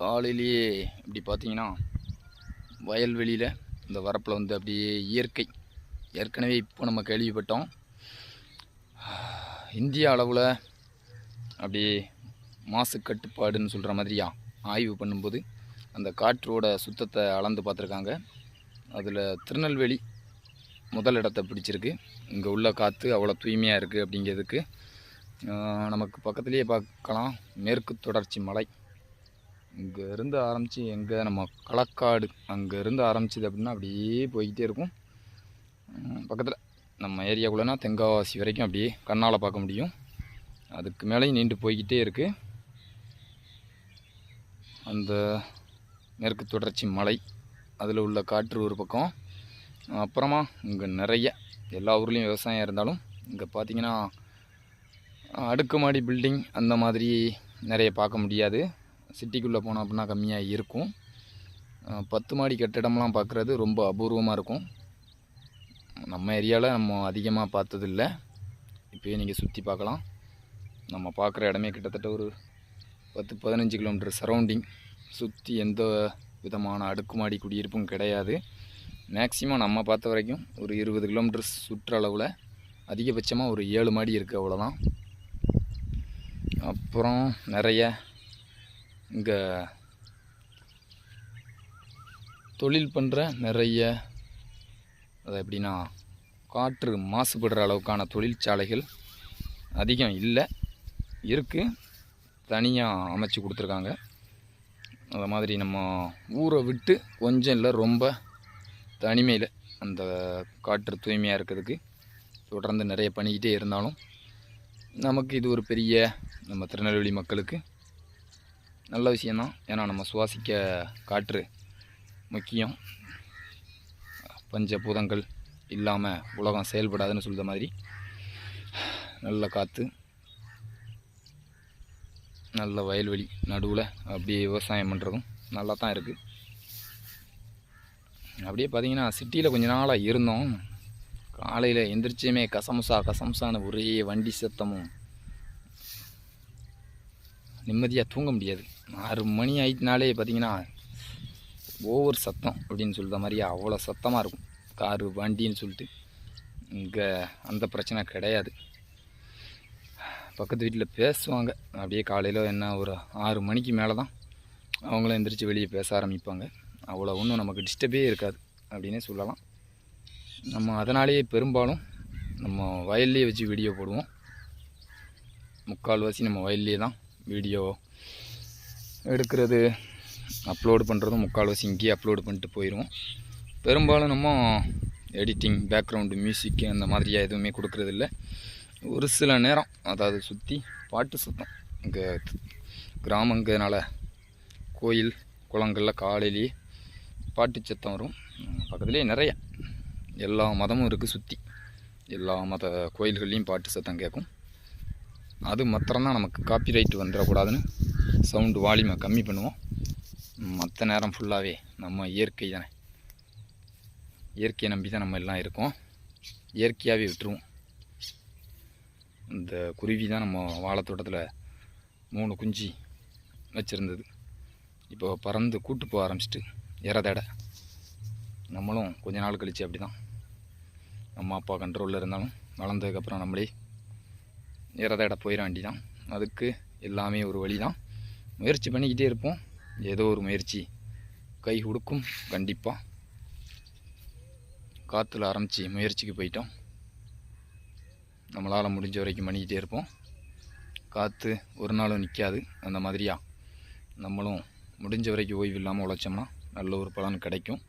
காலையிலேயே இப்படி பார்த்தீங்கன்னா வயல்வெளியில் இந்த வரப்பில் வந்து அப்படியே இயற்கை. ஏற்கனவே இப்போ நம்ம கேள்விப்பட்டோம். இந்திய அளவில் அப்படியே மாசு கட்டுப்பாடுன்னு சொல்கிற மாதிரியா ஆய்வு பண்ணும்போது அந்த காற்றோட சுத்தத்தை அளந்து பார்த்துருக்காங்க. அதில் திருநெல்வேலி முதல் இடத்தை பிடிச்சிருக்கு. இங்கே உள்ள காற்று அவ்வளோ தூய்மையாக இருக்குது அப்படிங்கிறதுக்கு நமக்கு பக்கத்துலேயே பார்க்கலாம். மேற்கு தொடர்ச்சி மலை. இங்கே இருந்து ஆரம்பித்து எங்கே நம்ம களக்காடு அங்கே இருந்து ஆரம்பிச்சது அப்படின்னா அப்படியே போய்கிட்டே இருக்கும். பக்கத்தில் நம்ம ஏரியாக்குள்ளேனா தென்காசி வரைக்கும் அப்படியே கண்ணால் பார்க்க முடியும். அதுக்கு மேலேயும் நீண்டு போய்கிட்டே இருக்குது அந்த மேற்கு தொடர்ச்சி மலை அதில் உள்ள காற்று ஒரு பக்கம். அப்புறமா இங்கே நிறைய எல்லா ஊர்லேயும் விவசாயம் இருந்தாலும் இங்கே பார்த்தீங்கன்னா அடுக்குமாடி பில்டிங் அந்த மாதிரி நிறைய பார்க்க முடியாது. சிட்டிக்குள்ளே போனோம் அப்படின்னா கம்மியாக இருக்கும். பத்து மாடி கட்டிடம்லாம் பார்க்குறது ரொம்ப அபூர்வமாக இருக்கும். நம்ம ஏரியாவில் நம்ம அதிகமாக பார்த்ததில்ல. இப்போயே நீங்கள் சுற்றி பார்க்கலாம். நம்ம பார்க்குற இடமே கிட்டத்தட்ட ஒரு பத்து பதினஞ்சு கிலோமீட்டர் சரௌண்டிங் சுற்றி எந்த விதமான அடுக்குமாடி குடியிருப்பும் கிடையாது. மேக்ஸிமம் நம்ம பார்த்த வரைக்கும் ஒரு இருபது கிலோமீட்டர் சுற்றளவில் அதிகபட்சமாக ஒரு ஏழு மாடி இருக்குது அவ்வளோதான் அப்புறம் நிறைய இங்கே தொழில் பண்ணுற நிறைய அது எப்படின்னா காற்று மாசுபடுற அளவுக்கான தொழிற்சாலைகள் அதிகம் இல்லை. இருக்குது தனியாக அமைச்சு கொடுத்துருக்காங்க. அது மாதிரி நம்ம ஊரை விட்டு கொஞ்சம் இல்லை ரொம்ப தனிமையில் அந்த காற்று தூய்மையாக இருக்கிறதுக்கு தொடர்ந்து நிறைய பண்ணிக்கிட்டே இருந்தாலும் நமக்கு இது ஒரு பெரிய நம்ம திருநெல்வேலி மக்களுக்கு நல்ல விஷயந்தான் ஏன்னா நம்ம சுவாசிக்க காற்று முக்கியம். பஞ்சபூதங்கள் இல்லாமல் உலகம் செயல்படாதுன்னு சொல்கிற மாதிரி நல்ல காற்று நல்ல வயல்வெளி நடுவில் அப்படியே விவசாயம் பண்ணுறதும் நல்லா தான் இருக்குது அப்படியே பார்த்தீங்கன்னா சிட்டியில் கொஞ்ச நாளாக இருந்தோம். காலையில் எந்திரிச்சுமே கசமுசா கசமுசான ஒரே வண்டி சத்தமும். நிம்மதியாக தூங்க முடியாது. ஆறு மணி ஆயிட்டுனாலே பார்த்தீங்கன்னா ஓவர் சத்தம் அப்படின்னு சொல்கிற மாதிரி அவ்வளோ சத்தமாக இருக்கும். காரு வண்டின்னு சொல்லிட்டு. இங்கே அந்த பிரச்சனை கிடையாது. பக்கத்து வீட்டில் பேசுவாங்க. அப்படியே காலையில் என்ன ஒரு ஆறு மணிக்கு மேலே தான் அவங்களும் எந்திரிச்சு வெளியே பேச ஆரம்பிப்பாங்க. அவ்வளோ ஒன்றும் நமக்கு டிஸ்டர்பே இருக்காது அப்படின்னே சொல்லலாம். நம்ம அதனாலேயே பெரும்பாலும் நம்ம வயல்லையே வச்சு வீடியோ போடுவோம். முக்கால்வாசி நம்ம வயல்லையே தான் வீடியோ எடுக்கிறது அப்லோடு பண்ணுறதும் முக்கால்வாசி இங்கேயே அப்லோடு பண்ணிட்டு போயிடுவோம் பெரும்பாலும் நம்ம எடிட்டிங் பேக்ரவுண்டு மியூசிக்கு அந்த மாதிரியாக எதுவுமே கொடுக்குறதில்ல ஒரு சில நேரம் அதாவது சுற்றி பாட்டு சத்தம். இங்கே கிராமங்கிறதுனால கோயில் குளங்களில் காலையிலேயே பாட்டு சத்தம் வரும். பக்கத்துலேயே நிறைய. எல்லா மதமும் இருக்குது சுற்றி எல்லா மத கோயில்கள்லேயும் பாட்டு சத்தம் கேட்கும். அது மாத்திரம்தான் நமக்கு காப்பி ரைட் வந்துடக்கூடாதுன்னு சவுண்டு வால்யூமை கம்மி பண்ணுவோம். மற்ற நேரம் ஃபுல்லாகவே நம்ம இயற்கை தானே. இயற்கையை நம்பி தான் நம்ம எல்லாம் இருக்கோம். இயற்கையாகவே விட்டுருவோம். இந்த குருவி தான் நம்ம வாழைத்தோட்டத்தில் மூணு குஞ்சு வச்சுருந்தது. இப்போ பறந்து கூட்டு போக ஆரம்பிச்சிட்டு இறதடை நம்மளும் கொஞ்ச நாள் கழிச்சு அப்படி தான் அம்மா அப்பா கண்ட்ரோலில் இருந்தாலும் வளர்ந்ததுக்கப்புறம் நம்மளே இறதடை போயிட வேண்டி தான் அதுக்கு எல்லாமே ஒரு வழி தான் முயற்சி பண்ணிக்கிட்டே இருப்போம். ஏதோ ஒரு முயற்சி கை கொடுக்கும். கண்டிப்பாக காற்றுல ஆரம்பித்து முயற்சிக்கு போயிட்டோம். நம்மளால் முடிஞ்ச வரைக்கும் பண்ணிக்கிட்டே இருப்போம். காற்று ஒரு நாளும் நிற்காது அந்த மாதிரியாக நம்மளும் முடிஞ்ச வரைக்கும் ஓய்வு இல்லாமல் உழைச்சோம்னா நல்ல ஒரு பலன் கிடைக்கும்.